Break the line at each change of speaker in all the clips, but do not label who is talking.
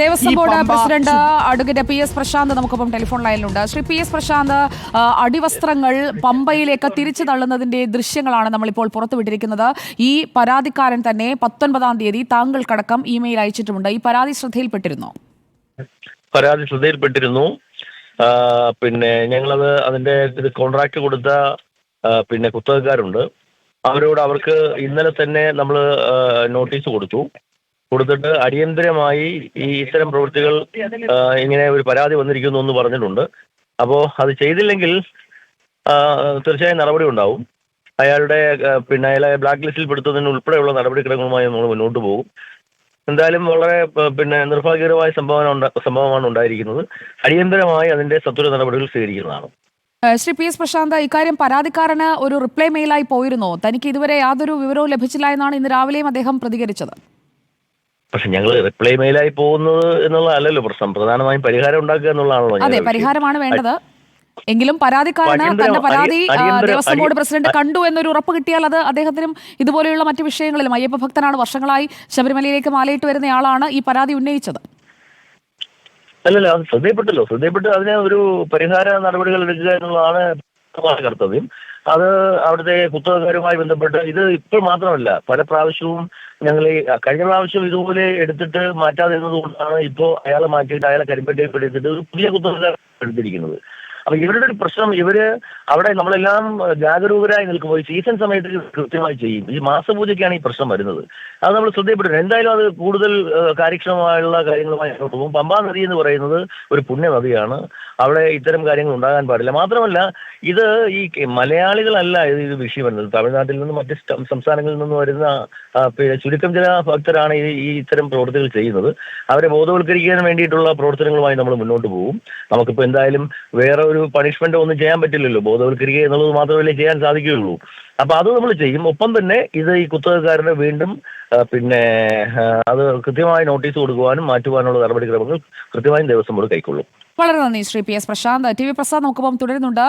Devaswom board president advocate P S Prashanth നമുക്കൊപ്പം telephone ലൈനിലുണ്ട്. Shri P S Prashant അടിവസ്ത്രങ്ങൾ പമ്പയിലേക്ക് തിരിച്ചു തള്ളുന്നതിന്റെ ദൃശ്യങ്ങളാണ് നമ്മളിപ്പോൾ പുറത്തുവിട്ടിരിക്കുന്നത്. ഈ പരാതിക്കാരൻ തന്നെ പത്തൊൻപതാം തീയതി താങ്കൾക്കടക്കം ഇമെയിൽ അയച്ചിട്ടുമുണ്ട്. ഈ പരാതി ശ്രദ്ധയിൽപ്പെട്ടിരുന്നോ?
പരാതി ശ്രദ്ധയിൽപ്പെട്ടിരുന്നു. പിന്നെ ഞങ്ങളത് അതിന്റെ ഇത് കോൺട്രാക്ട് കൊടുത്ത പിന്നെ കുത്തകക്കാരുണ്ട്. അവരോട് അവർക്ക് ഇന്നലെ തന്നെ നമ്മൾ നോട്ടീസ് കൊടുത്തു. കൊടുത്തിട്ട് അടിയന്തരമായി ഈ ഇത്തരം പ്രവൃത്തികൾ ഇങ്ങനെ ഒരു പരാതി വന്നിരിക്കുന്നു എന്ന് പറഞ്ഞിട്ടുണ്ട്. അപ്പോൾ അത് ചെയ്തില്ലെങ്കിൽ തീർച്ചയായും നടപടി ഉണ്ടാവും. അയാളുടെ പിന്നെ അയാളെ ബ്ലാക്ക് ലിസ്റ്റിൽ പെടുത്തുന്നതിന് ഉൾപ്പെടെയുള്ള നടപടിക്രമങ്ങളുമായി നമ്മൾ മുന്നോട്ട് പോകും. എന്തായാലും വളരെ പിന്നെ നിർഭാഗ്യകരമായ സംഭവം സംഭവമാണ് ഉണ്ടായിരിക്കുന്നത്. അടിയന്തരമായി അതിന്റെ സത്വര നടപടികൾ സ്വീകരിക്കുന്നതാണ്.
ശ്രീ പി എസ് പ്രശാന്ത് ഇക്കാര്യം പരാതിക്കാരന് ഒരു റിപ്ലൈ മെയിലായി പോയിരുന്നോ. തനിക്ക് ഇതുവരെ യാതൊരു വിവരവും ലഭിച്ചില്ല എന്നാണ് ഇന്ന് രാവിലെയും അദ്ദേഹം പ്രതികരിച്ചത്.
പക്ഷെ ഞങ്ങൾ റിപ്ലൈ മെയിലായി പോകുന്നത് എന്നുള്ളതല്ലല്ലോ. പ്രശ്നം പ്രധാനമായും പരിഹാരം ഉണ്ടാക്കുക എന്നുള്ളതാണല്ലോ
അതെ പരിഹാരമാണ് വേണ്ടത്. എങ്കിലും പരാതിക്കാരന് തന്റെ പരാതി ദേവസ്വം ബോർഡ് പ്രസിഡന്റ് കണ്ടു എന്നൊരു ഉറപ്പ് കിട്ടിയാൽ അത് അദ്ദേഹത്തിനും ഇതുപോലെയുള്ള മറ്റു വിഷയങ്ങളിലും അയ്യപ്പ ഭക്തനാണ് വർഷങ്ങളായി ശബരിമലയിലേക്ക് മാലയിട്ട് വരുന്നയാളാണ് ഈ പരാതി ഉന്നയിച്ചത്.
അല്ലല്ല ശ്രദ്ധയപ്പെട്ടല്ലോ ശ്രദ്ധയപ്പെട്ട് അതിനെ ഒരു പരിഹാര നടപടികൾ എടുക്കുക എന്നുള്ളതാണ് പ്രധാന കർത്തവ്യം അത് അവിടുത്തെ കുത്തകക്കാരുമായി ബന്ധപ്പെട്ട് ഇത് ഇപ്പോൾ മാത്രമല്ല പല പ്രാവശ്യവും ഞങ്ങൾ കഴിഞ്ഞ പ്രാവശ്യം ഇതുപോലെ എടുത്തിട്ട് മാറ്റാതിരുന്നത് കൊണ്ടാണ് ഇപ്പോൾ അയാളെ മാറ്റിയിട്ട് അയാളെ കരിമ്പട്ടിയിൽ ഒരു പുതിയ കുത്തകക്കാർ എടുത്തിരിക്കുന്നത്. അപ്പൊ ഇവരുടെ ഒരു പ്രശ്നം ഇവർ അവിടെ നമ്മളെല്ലാം ജാഗരൂകരായി നിൽക്കുമ്പോൾ സീസൺ സമയത്ത് കൃത്യമായി ചെയ്യും. ഈ മാസപൂജയ്ക്കാണ് ഈ പ്രശ്നം വരുന്നത്. അത് നമ്മൾ ശ്രദ്ധയപ്പെടുന്നത് എന്തായാലും അത് കൂടുതൽ കാര്യക്ഷമമായുള്ള കാര്യങ്ങളുമായി പോകും. പമ്പാ നദി എന്ന് പറയുന്നത് ഒരു പുണ്യ നദിയാണ്. അവിടെ ഇത്തരം കാര്യങ്ങൾ ഉണ്ടാകാൻ പാടില്ല. മാത്രമല്ല ഇത് ഈ മലയാളികളല്ല ഇത് ഇത് വിഷയം വരുന്നത്. തമിഴ്നാട്ടിൽ നിന്നും മറ്റ് സംസ്ഥാനങ്ങളിൽ നിന്നും വരുന്ന പിന്നെ ചുരുക്കം ചില ഭക്തരാണ് ഈ ഈ ഇത്തരം പ്രവർത്തികൾ ചെയ്യുന്നത്. അവരെ ബോധവൽക്കരിക്കാൻ വേണ്ടിയിട്ടുള്ള പ്രവർത്തനങ്ങളുമായി നമ്മൾ മുന്നോട്ട് പോകും നമുക്കിപ്പോൾ എന്തായാലും വേറെ ഒരു പണിഷ്മെന്റ് ഒന്നും ചെയ്യാൻ പറ്റില്ലല്ലോ. ബോധവൽക്കരിക്കുക എന്നുള്ളത് മാത്രമല്ലേ ചെയ്യാൻ സാധിക്കുകയുള്ളൂ. അപ്പൊ അത് നമ്മൾ ചെയ്യും. ഒപ്പം തന്നെ ഇത് ഈ കുത്തകക്കാരനെ വീണ്ടും പിന്നെ അത് കൃത്യമായി നോട്ടീസ് കൊടുക്കുവാനും മാറ്റുവാനുള്ള നടപടിക്രമങ്ങൾ കൃത്യമായും ദേവസ്വം ബോർഡ് കൈക്കൊള്ളും.
വളരെ നന്ദി Shri P S Prashanth. T V Prasad നമുക്കൊപ്പം തുടരുന്നുണ്ട്.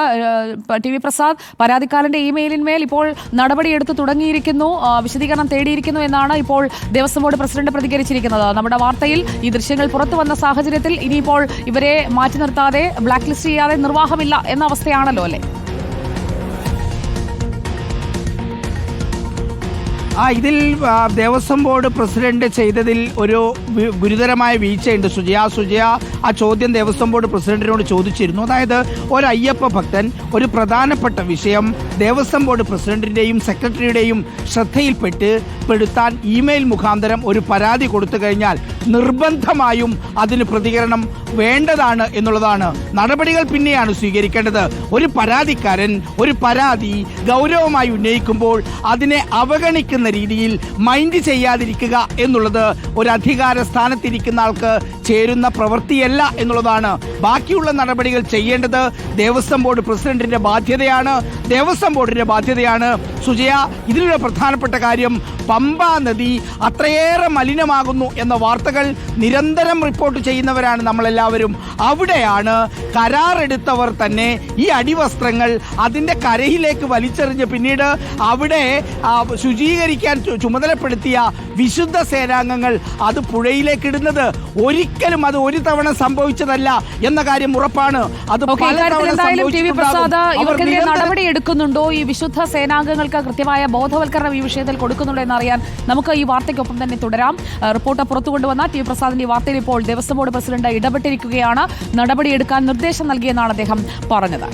ടി വി പ്രസാദ് പരാതിക്കാരന്റെ ഇമെയിലിന്മേൽ ഇപ്പോൾ നടപടിയെടുത്ത് തുടങ്ങിയിരിക്കുന്നു. വിശദീകരണം തേടിയിരിക്കുന്നു എന്നാണ് ഇപ്പോൾ ദേവസ്വം ബോർഡ് പ്രസിഡന്റ് പ്രതികരിച്ചിരിക്കുന്നത്. നമ്മുടെ വാർത്തയിൽ ഈ ദൃശ്യങ്ങൾ പുറത്തു വന്ന സാഹചര്യത്തിൽ ഇനിയിപ്പോൾ ഇവരെ മാറ്റി നിർത്താതെ ബ്ലാക്ക് ലിസ്റ്റ് ചെയ്യാതെ നിർവാഹമില്ല എന്ന അവസ്ഥയാണല്ലോ അല്ലേ?
ആ ഇതിൽ ദേവസ്വം ബോർഡ് പ്രസിഡന്റ് ചെയ്തതിൽ ഒരു ഗുരുതരമായ വീഴ്ചയുണ്ട്. സുജയ സുജയ ആ ചോദ്യം ദേവസ്വം ബോർഡ് പ്രസിഡന്റിനോട് ചോദിച്ചിരുന്നു. അതായത് ഒരു അയ്യപ്പ ഭക്തൻ ഒരു പ്രധാനപ്പെട്ട വിഷയം ദേവസ്വം ബോർഡ് പ്രസിഡന്റിന്റെയും സെക്രട്ടറിയുടെയും ശ്രദ്ധയിൽപ്പെട്ട് പെടുത്താൻ ഇമെയിൽ മുഖാന്തരം ഒരു പരാതി കൊടുത്തു കഴിഞ്ഞാൽ നിർബന്ധമായും അതിന് പ്രതികരണം വേണ്ടതാണ് എന്നുള്ളതാണ്. നടപടികൾ പിന്നെയാണ് സ്വീകരിക്കേണ്ടത്. ഒരു പരാതിക്കാരൻ ഒരു പരാതി ഗൗരവമായി ഉന്നയിക്കുമ്പോൾ അതിനെ അവഗണിക്കുന്ന രീതിയിൽ മൈൻഡ് ചെയ്യാതിരിക്കുക എന്നുള്ളത് ഒരു അധികാര സ്ഥാനത്തിരിക്കുന്ന ആൾക്ക് ചേരുന്ന പ്രവൃത്തിയല്ല എന്നുള്ളതാണ്. ബാക്കിയുള്ള നടപടികൾ ചെയ്യേണ്ടത് ദേവസ്വം ബോർഡ് പ്രസിഡന്റിന്റെ ബാധ്യതയാണ്. ദേവസ്വം ബോർഡിന്റെ ബാധ്യതയാണ്. സുജയ ഇതിലൊരു പ്രധാനപ്പെട്ട കാര്യം പമ്പ നദി അത്രയേറെ മലിനമാകുന്നു എന്ന വാർത്തകൾ നിരന്തരം റിപ്പോർട്ട് ചെയ്യുന്നവരാണ് നമ്മളെല്ലാവരും. അവിടെയാണ് കരാറെടുത്തവർ തന്നെ ഈ അടിവസ്ത്രങ്ങൾ അതിന്റെ കരയിലേക്ക് വലിച്ചെറിഞ്ഞ് പിന്നീട് അവിടെ ശുചീകരിക്കാൻ ചുമതലപ്പെടുത്തിയ വിശുദ്ധ സേനാംഗങ്ങൾ അത് പുഴയിലേക്ക് ഇടുന്നത്. ഒരിക്കലും അത് ഒരു തവണ സംഭവിച്ചതല്ല എന്ന കാര്യം ഉറപ്പാണ്. അത് പല തവണ
നടപടി എടുക്കുന്നുണ്ടോ ഈ വിശുദ്ധ സേനാംഗങ്ങൾക്ക് കൃത്യമായ ബോധവൽക്കരണം ഈ വിഷയത്തിൽ കൊടുക്കുന്നുണ്ടോ എന്നറിയാൻ നമുക്ക് ഈ വാർത്തയ്ക്കൊപ്പം തന്നെ തുടരാം റിപ്പോർട്ട് പുറത്തു കൊണ്ടുവന്ന ടി പ്രസാദിന്റെ വാർത്തയിൽ ഇപ്പോൾ ദേവസ്വം ബോർഡ് പ്രസിഡന്റ് ഇടപെട്ടിരിക്കുകയാണ് നടപടിയെടുക്കാൻ നിർദ്ദേശം നൽകിയെന്നാണ് അദ്ദേഹം പറഞ്ഞത്